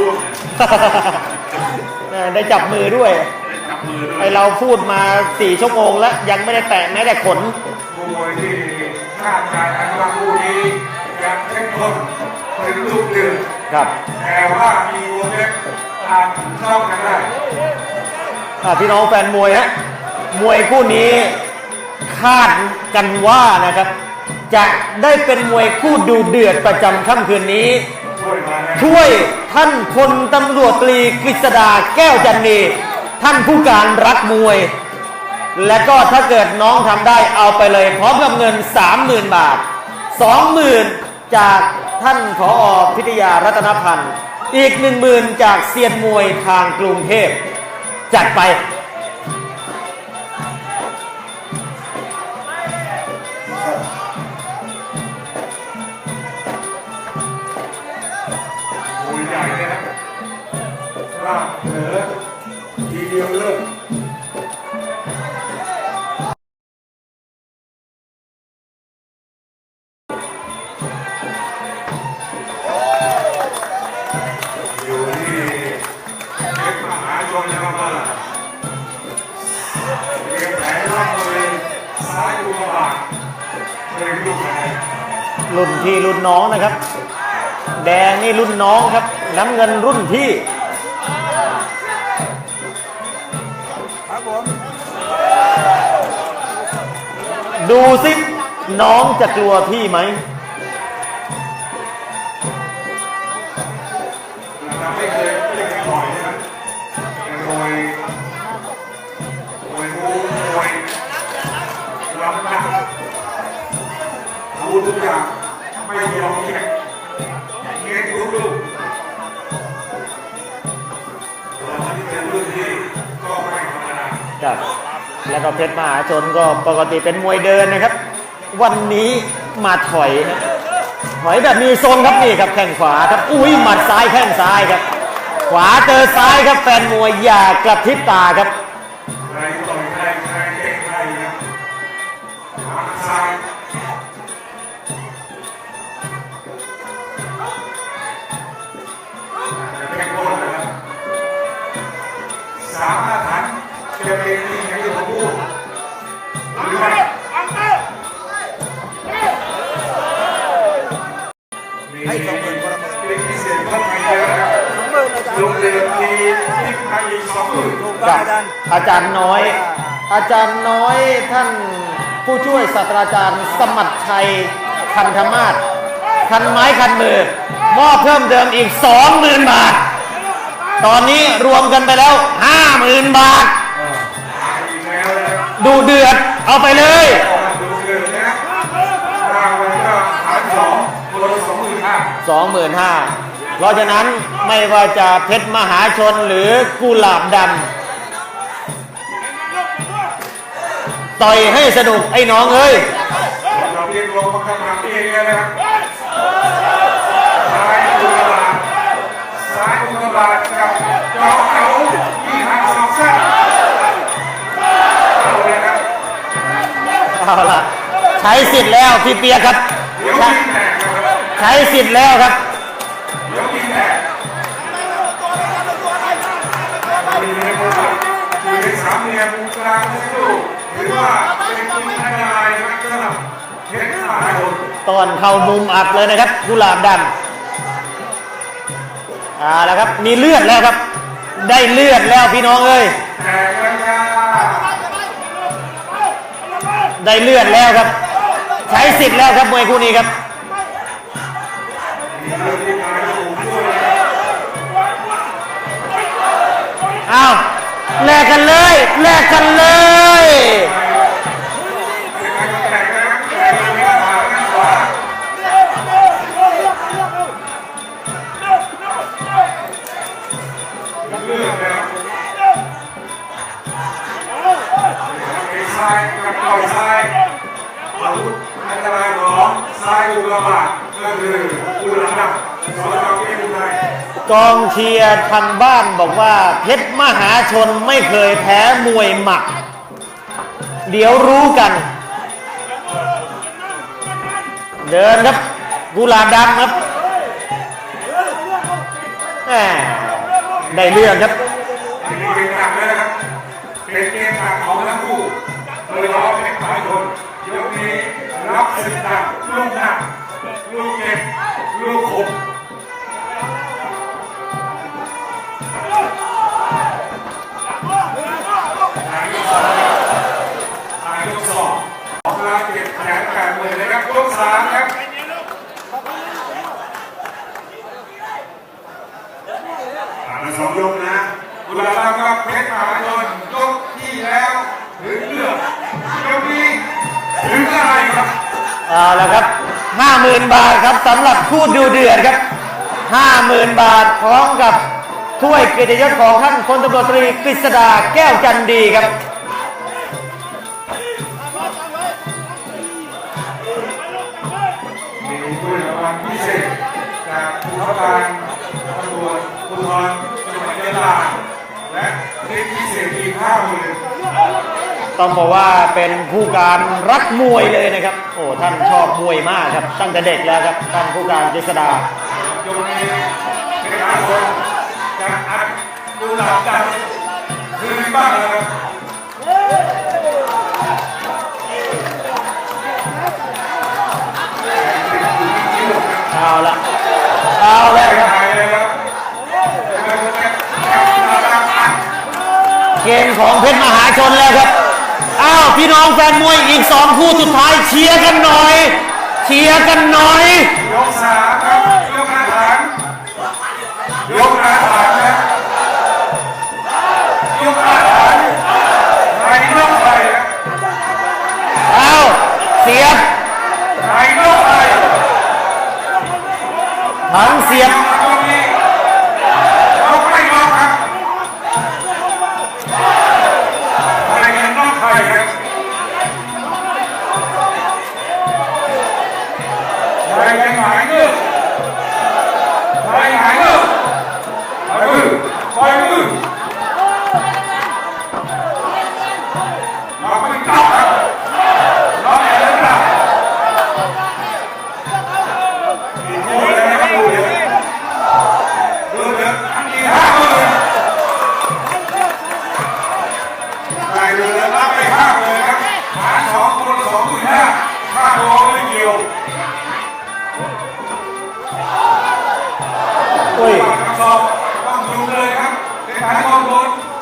ช่วงเออได้จับมือด้วย ได้จับมือด้วไอยเราพูดมาสี่ชั่วโมงแล้ว ยังไม่ได้แตะแม้แต่ขน มวยที่คาดการณ์กันว่าคู่นี้ยังเข้มข้นเป็นลูกเดือดครับแต่ว่ามีวงเล็บอ่านช่องกันได้อะพี่น้องแฟนมวยฮะ มวยคู่นี้คาดกันว่านะครับ จะได้เป็นมวยคู่ดูเดือดประจำค่ำคืนนี้ ช่วยท่านพลตำรวจตรีกฤษดาแก้วจันนีท่านผู้การรักมวย และก็ถ้าเกิดน้องทำได้เอาไปเลย พร้อมกับเงิน 30,000 บาท 20,000 จากท่านผอพิทยารัตนพันธ์ อีก 10,000 จากเซียนมวยทางกรุงเทพจัดไป รุ่นพี่รุ่นน้องนะครับ แดงนี่รุ่นน้องครับ น้ำเงินรุ่นพี่ดูสิน้องจะกลัวพี่ไหม ก็เพชรมหาชนก็ปกติเป็นมวยเดินนะครับ วันนี้มาถอยนะถอยแบบมีโซนครับนี่ครับแข้งขวาครับอุ้ยหมัดซ้ายแข้งซ้ายครับ ขวาเจอซ้ายครับแฟนมวยอย่ากระพริบตาครับใครต่อย ทิปไปอีกสองหมื่นกับอาจารย์น้อย อาจารย์น้อยท่านผู้ช่วยศาสตราจารย์สมัติชัยคันธมาศคันไม้คันมือมอบเพิ่มเติมอีก20,000บาท ตอนนี้รวมกันไปแล้ว50,000บาทอีกแล้วนะครับดูเดือดเอาไปเลยดูเดือนนะรางวัลก็หารสองคนละสองหมื่นห้า25,000 เพราะฉะนั้นไม่ว่าจะเพชรมหาชนหรือกุหลาบดำต่อยให้สนุกไอ้น้องเอ้ยเราเรียกลงมาคำถามเองนะครับซ้ายอุกกาบาตซ้ายอุกกาบาตกับเกาเก๋าที่ทางสองสั้นเอาเลยครับเอาล่ะใช้สิทธิ์แล้วพี่เปียกครับเดี๋ยวใช้มีแตกนะครับ ใช้สิทธิ์แล้วครับเดี๋ยว มีแตกมีเรื่องว่าอยู่ในสามเหลี่ยมกลางลูกหรือว่าเป็นคุณอันตรายนะครับเพชรมหาชนตอนเข้ามุมอับเลยนะครับกุหลาบดำเอาละครับมีเลือดแล้วครับ ได้เลือดแล้วพี่น้องเอ้ยแตกแล้วจ้าได้เลือดแล้วครับ ใช้สิทธิ์แล้วครับมวยคู่นี้ครับ อ้าวแลกกันเลยแลกกันเลย องเชียร์ทางบ้านบอกว่า เพชรมหาชนไม่เคยแพ้มวยหมัด เดี๋ยวรู้กัน เดินครับกุลาดำครับได้เรื่องครับอันนี้เป็นหนักเลยนะครับเป็นเกมหนักของทั้งคู่โดยเฉพาะเพชรสายชนยกนี้รับสิบหนักลูกหนักลูกเก็บลูกคม คู่ดูเดือดครับ50,000บาทพร้อมกับถ้วยเกียรติยศของท่านพลตำรวจตรีกฤษดาแก้วจันดีครับมีผู้รางวัลพิเศษจากผู้บังคับการตำรวจภูธรจังหวัดยะลาและคลิปพิเศษอีกห้าหมื่น ต้องบอกว่าเป็นผู้การรักมวยเลยนะครับ โอ้ท่านชอบมวยมากครับ ตั้งแต่เด็กแล้วครับท่านผู้การกฤษดายนี้เพชรมหาชนจะอัดกุหลาบดำคืนบ้างนะครับเอาละเอาละครับไปเลยครับเกมของเพชรมหาชนแล้วครับ อ้าวพี่น้องแฟนมวยอีกสองคู่สุดท้ายเชียร์กันหน่อยเชียร์กันหน่อย ยกสามครับยกอาถรรพ์ยกอาถรรพ์ครับยกอาถรรพ์ใครนอกใครครับเอาเสียบใครนอกใครหังเสียบตรงนี้ย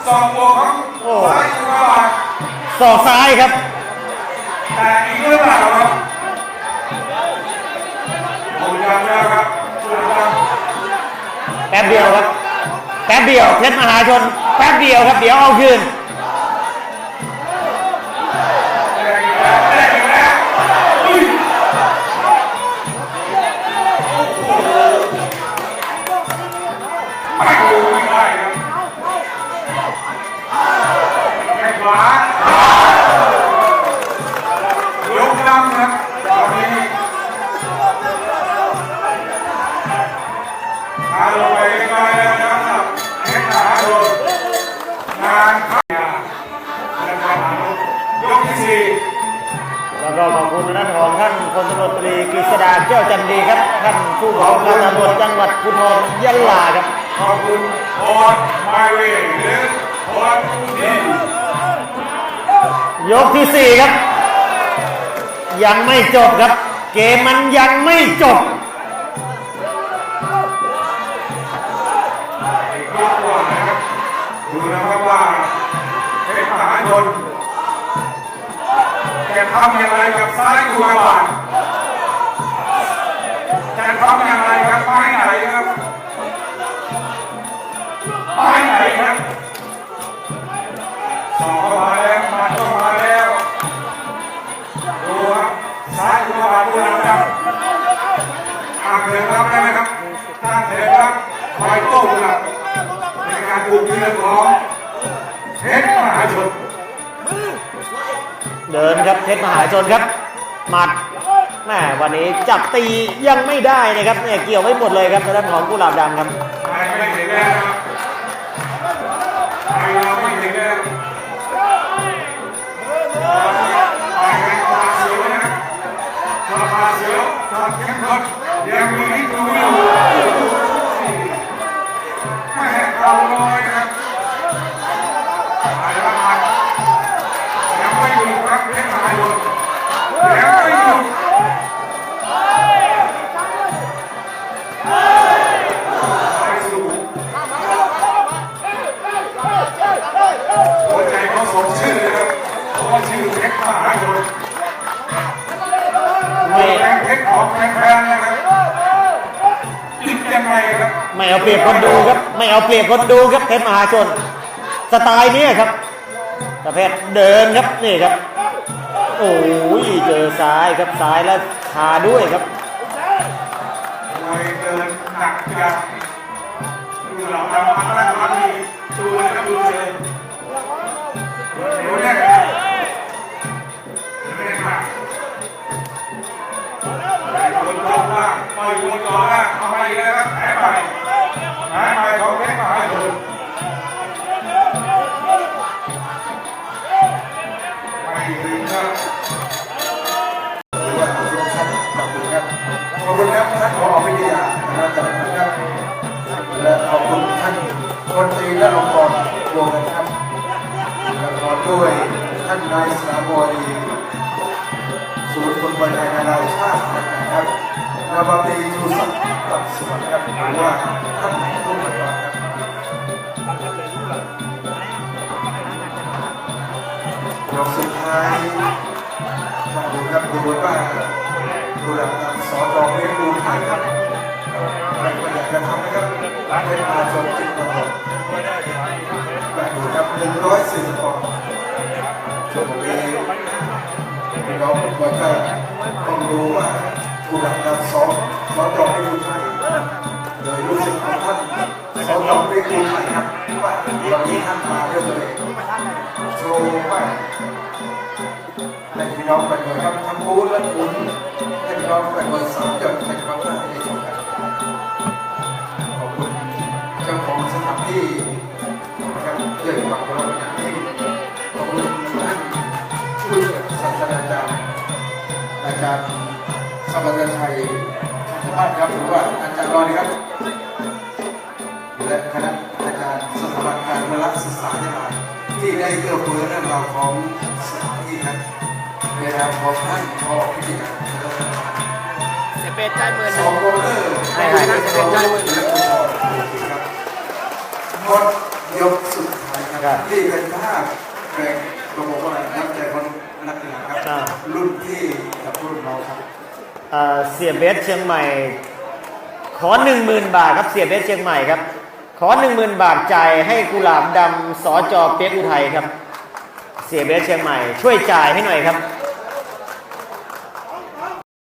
สองบวกของซ้ายอุกาบาตศอกซ้ายครับ แต่อีกหรือเปล่าครับโอ้ยังแล้วครับสุดยอดแป๊บเดียวครับ แป๊บเดียวเพชรมหาชน แป๊บเดียวครับ เดี๋ยวเอาคืน ก็ขอบคุณท่านของท่านพลตำรวจตรีกฤษดาแก้วจันดีครับท่านผู้บังคับการตำรวจจังหวัดภูธรยะลาครับขอบคุณพรไมเวย์หรือพรที่ยกที่สี่ครับ ยังไม่จบครับ เกมมันยังไม่จบอีกรอบกว่านะครับดูนะครับว่าเพชรมหาชน จะทำอย่างไรกับซ้ายกุมารบาทจะทำอย่างไรครับไม้ไหนครับไม้ไหนครับสองมาแล้วมาเข้ามาแล้วดูครับซ้ายกุมารบาทกุมารดำอาเถิดรับได้ไหมครับตั้งเถิดรับคอยโต้กลับในการบุกเยือนของเพชรมหาชน เดินครับเพชรมหาชนครับ หมัดแม่วันนี้จับตียังไม่ได้นะครับเนี่ยเกี่ยวไม่หมดเลยครับทางด้านของกุหลาบดำครับ ไม่เอาเปรียบคนดูครับ ไม่เอาเปรียบคนดูครับเพชรมหาชน สไตล์นี้ครับประเภทเดินครับนี่ครับ โอ้ยเจอซ้ายครับซ้ายแล้วคาด้วยครับมวยเดินหนักจังดูเราทำมาตั้งรับนี่ดูนะครับดูเลยเดี๋ยวแรกเลยเดี๋ยวแรกมากไปคนต่อว่าไปคนต่อว่าเอาไปอีกแล้วครับหายไปหายไป ของเรมหาชนไม่ถึงครับว่าขอบคุณครับขอบคุณครับขอบคุณครับท่านผอวิทยานะครับจากนะครับและขอบคุณท่านพลตรีและองค์กรวงนครับและขอด้วยท่านนายสามมวยศูนย์คนบรรยายนานาชาตินะครับนาวาตรีชูศักดิ์ตัดสวัสดิ์ครับหรือว่า ยกสุดท้ายมาดูครับดูว่าดูแลการสอนรองเลี้ยงดูไทยครับอะไรก็อยากจะทำนะครับเป็นมาชนจิตตลอดมาดูครับหนึ่งร้อยสี่สิบปอนด์ช่วงนี้พี่น้องทุกคนก็ต้องรู้ว่าดูแลการสอนสอนรองเลี้ยงดูไทยโดยรู้สึกของท่านสอนรองเลี้ยงดูไทยครับว่าวันนี้ท่านมาเรื่องอะไรโชว์ว่า ให้องไปเลยครับทั้งบูธและบุญให้พี่น้องไปเลยสามจังหวัดในครั้งหน้าให้ชมกันขอบคุณเจ้าของสถานที่นะครับเรื่องความเคาอย่างยิ่งขอบคุณท่านผู้ศาสตราจารย์อาจารย์สมรชัยชัยบ้านครับหรือว่าอาจารย์รอยครับและคณะอาจารย์สถาบันการวรักษศึกษาธิการที่ได้เกื้อเฟื้อเรื่องราวของสถานที่ครับ ในนามของท่านพอพิธีการเสียเป็ดใจหมื่นหสนึ่องงโรเลอร์ให้ให้ให้ให้ให้ครับหมดยกสุดท้ายครับนี่เป็นภาพแรงตัวบอกว่านักใจคนนักกีฬาครับรุ่นพี่กับรุ่นน้องครับเอ่อเสียเบสเชียงใหม่ ขอหนึ่งหมื่นบาทครับเสียเบสเชียงใหม่ครับ ขอหนึ่งหมื่นบาทจ่ายให้กุหลาบดำสอจอเปียกอุทัยครับ เสียเบสเชียงใหม่ ช่วยจ่ายให้หน่อยครับ